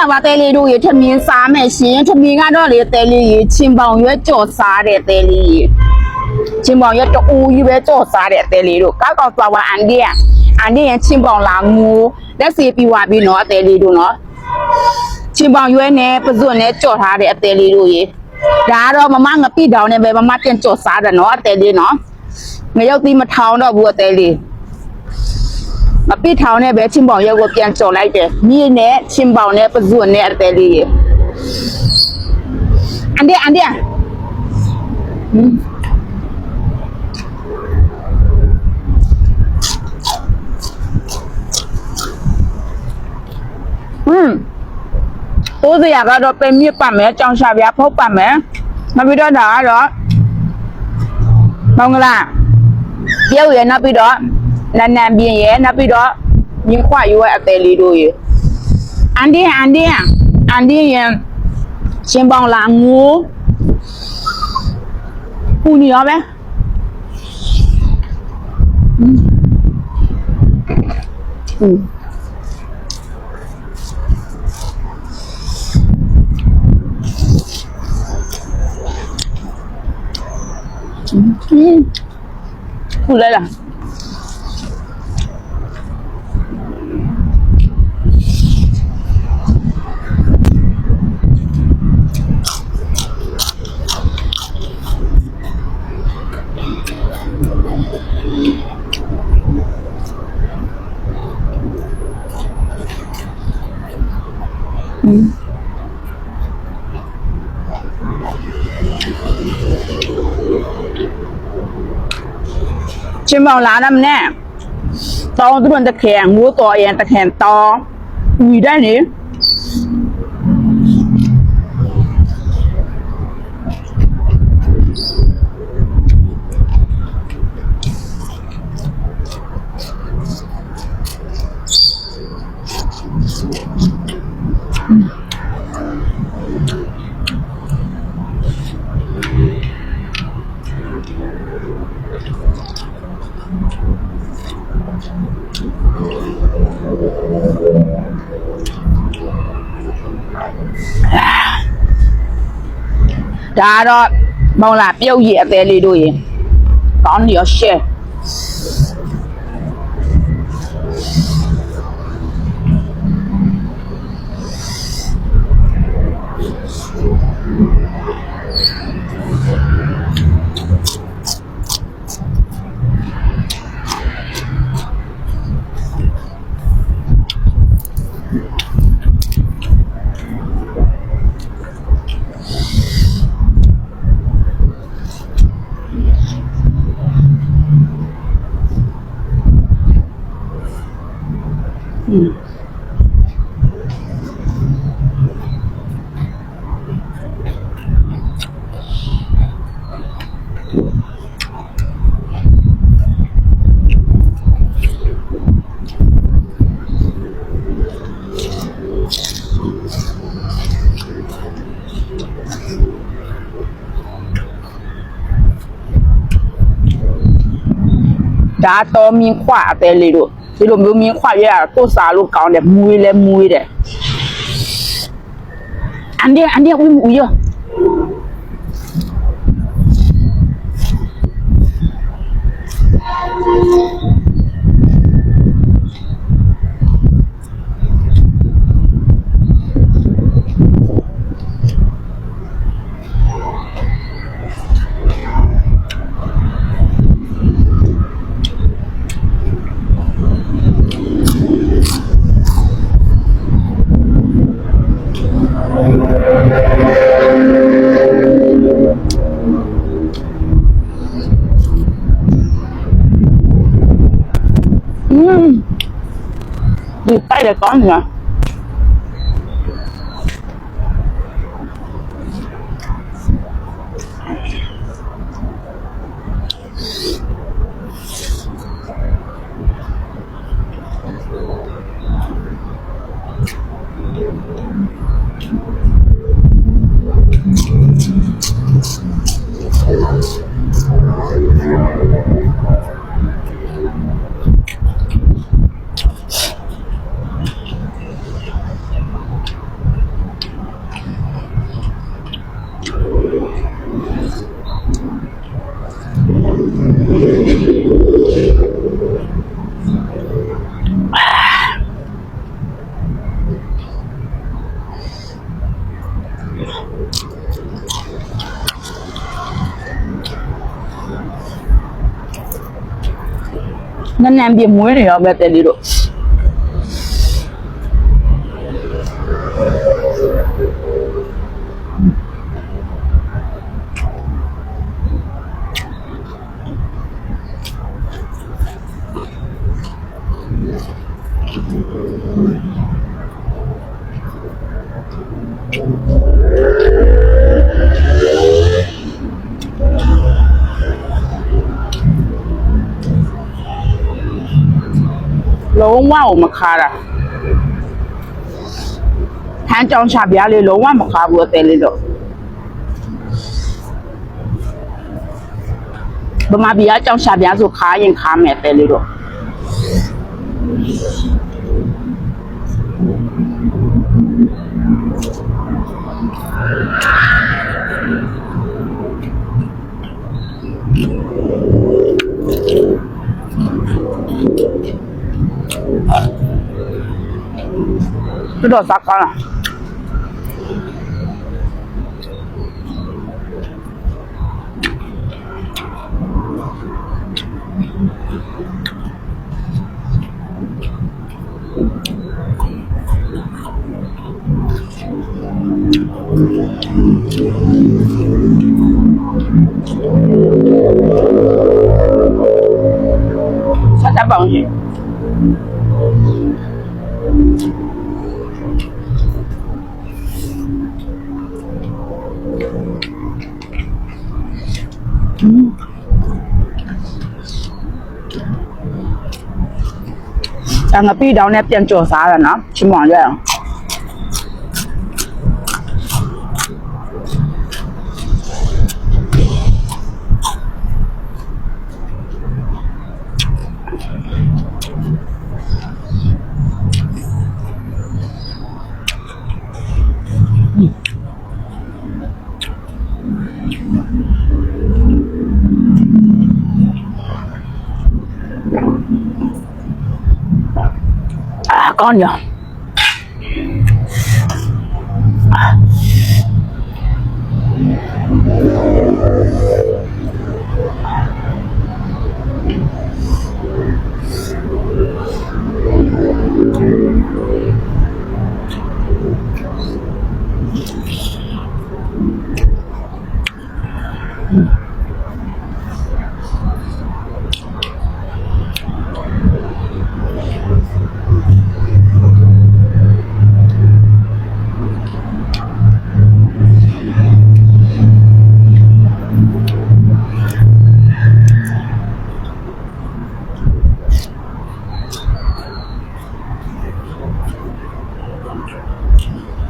လာပါတဲလေးတို့ရေထမင်းစားမယ်ရှင်ထမင်းကတော့လေတဲလေးရေချင်းပေါင်ရွက်ကြော်စားတဲ့တဲလေးရေချင်းပေါင်ရွက်တူကြီးပဲကြော်စားတဲ့တဲလေးတို့ကောက်ကောက်သွားပါအန်ဒီယာအန်ဒီရချင်းပေါင်လာငိုလက်စီပြီးွားပြီးနော်အတဲလေးတို့နော်ချင်းပေါင်ရွက်နဲ့ပဇွတ်နဲ့ကြော်ထားတဲ့အတဲလေးတို့ရေဒါကတော့မမငပိတောင်နဲ့ပဲမမတင်ကြော်စားတယ်နော်အတဲလေးနော်ငရုတ်သီးမထောင်တော့ဘူးအတဲလေး မပိထောင်နဲ့ပဲချင်းပေါင်ရုပ်ကိုပြန်ကြော်လိုက်တယ်မြေနဲ့ချင်းပေါင်နဲ့ပဇွတ်နဲ့အသေးလေးရေအန်ဒီအန်ဒီဟွန်းတိုးစရာကတော့ပဲမြစ်ပတ်မယ်ကြောင်ရှာပြဖုတ်ပတ်မယ်မပြီးတော့ဒါကတော့မောင်္ဂလာပြုတ်ရနောက်ပြီးတော့ နန်နန်ပြင်းရဲ့နောက်ပြီးတော့မြင်းခွရွယ်အသေးလေးတို့ရေအန်ဒီအန်ဒီအန်ဒီရင်ရှင်ပေါင်လာငိုးပူနေရောပဲอืมอืมอืมพูดเลยล่ะ ชิมเองร้านน้ำแน่ตองทุกนตะแคงหมูตัวเองตะแคงตองมีได้หนิ ဒါကတော့မောင်လာပြုတ်ရည်အသေးလေးတို့ရေကောင်းနေရောရှယ် ဒါတော့မြင်းခွအသေးလေးတို့ဒီလိုမျိုးမြင်းခွရရကိုယ်စားလို့ကောင်းတယ်မွေးလဲမွေးတယ်အန်ဒီအန်ဒီဦးဦးရောอื Ada 下 နေတာနံပြမွေးနေရောပဲတယ်လေးတို့ လုံးဝကိုမခါတာဟန်းကြောင်ချပြားလေးလုံးဝမခါဘူးအတယ်လေးတို့ဗမာပြည်ကကြောင်ချပြားဆိုခါရင်ခါမယ်တယ်လေးတို့ cái đồ sạc con à? Sao ta bằng gì? Mm. Đang là pi đào nẹp tiền chỗ xá là nó, chỉ mòn vậy? À, con nhỉ? きれい。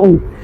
Panginoon